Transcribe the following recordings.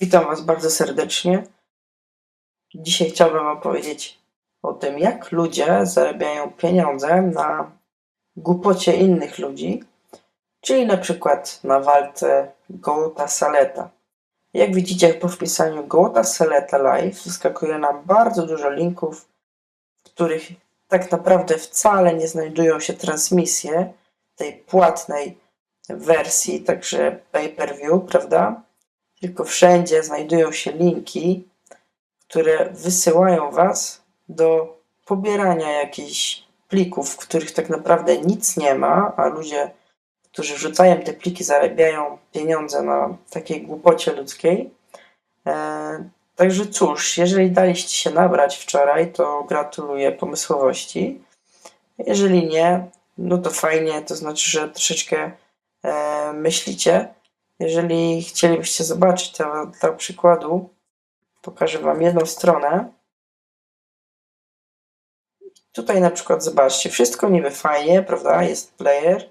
Witam Was bardzo serdecznie. Dzisiaj chciałbym opowiedzieć o tym, jak ludzie zarabiają pieniądze na głupocie innych ludzi, czyli na przykład na walce Gołota Saleta. Jak widzicie, po wpisaniu Gołota Saleta Live wyskakuje nam bardzo dużo linków, w których tak naprawdę wcale nie znajdują się transmisje tej płatnej wersji, także pay-per-view, prawda? Tylko wszędzie znajdują się linki, które wysyłają Was do pobierania jakichś plików, w których tak naprawdę nic nie ma, a ludzie, którzy wrzucają te pliki, zarabiają pieniądze na takiej głupocie ludzkiej. E, także cóż, jeżeli daliście się nabrać wczoraj, to gratuluję pomysłowości. Jeżeli nie, no to fajnie, to znaczy, że troszeczkę e, myślicie. Jeżeli chcielibyście zobaczyć to dla przykładu, pokażę Wam jedną stronę. Tutaj na przykład zobaczcie, wszystko niby fajnie, prawda? Jest player.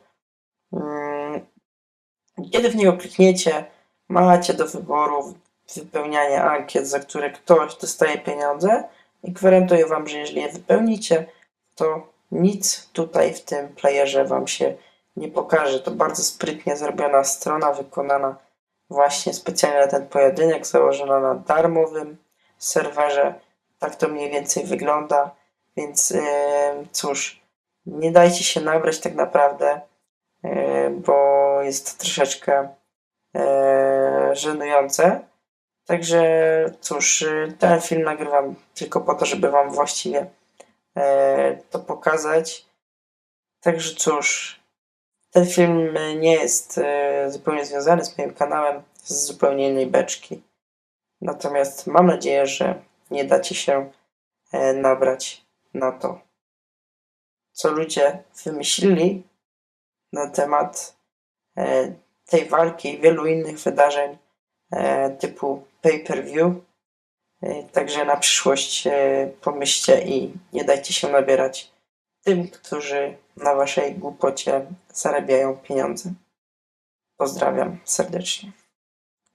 Mm, Kiedy w niego klikniecie, macie do wyboru wypełnianie ankiet, za które ktoś dostaje pieniądze i gwarantuję Wam, że jeżeli je wypełnicie, to nic tutaj w tym playerze Wam się nie pokaże. To bardzo sprytnie zrobiona strona, wykonana właśnie specjalnie na ten pojedynek, założona na darmowym serwerze. Tak to mniej więcej wygląda. Więc yy, cóż, nie dajcie się nabrać tak naprawdę, yy, bo jest to troszeczkę yy, żenujące. Także cóż, ten film nagrywam tylko po to, żeby Wam właściwie to pokazać. Także cóż, ten film nie jest e, zupełnie związany z moim kanałem, z zupełnie innej beczki. Natomiast mam nadzieję, że nie dacie się e, nabrać na to, co ludzie wymyślili na temat e, tej walki i wielu innych wydarzeń typu pay-per-view. Także na przyszłość pomyślcie i nie dajcie się nabierać tym, którzy na waszej głupocie zarabiają pieniądze. Pozdrawiam serdecznie.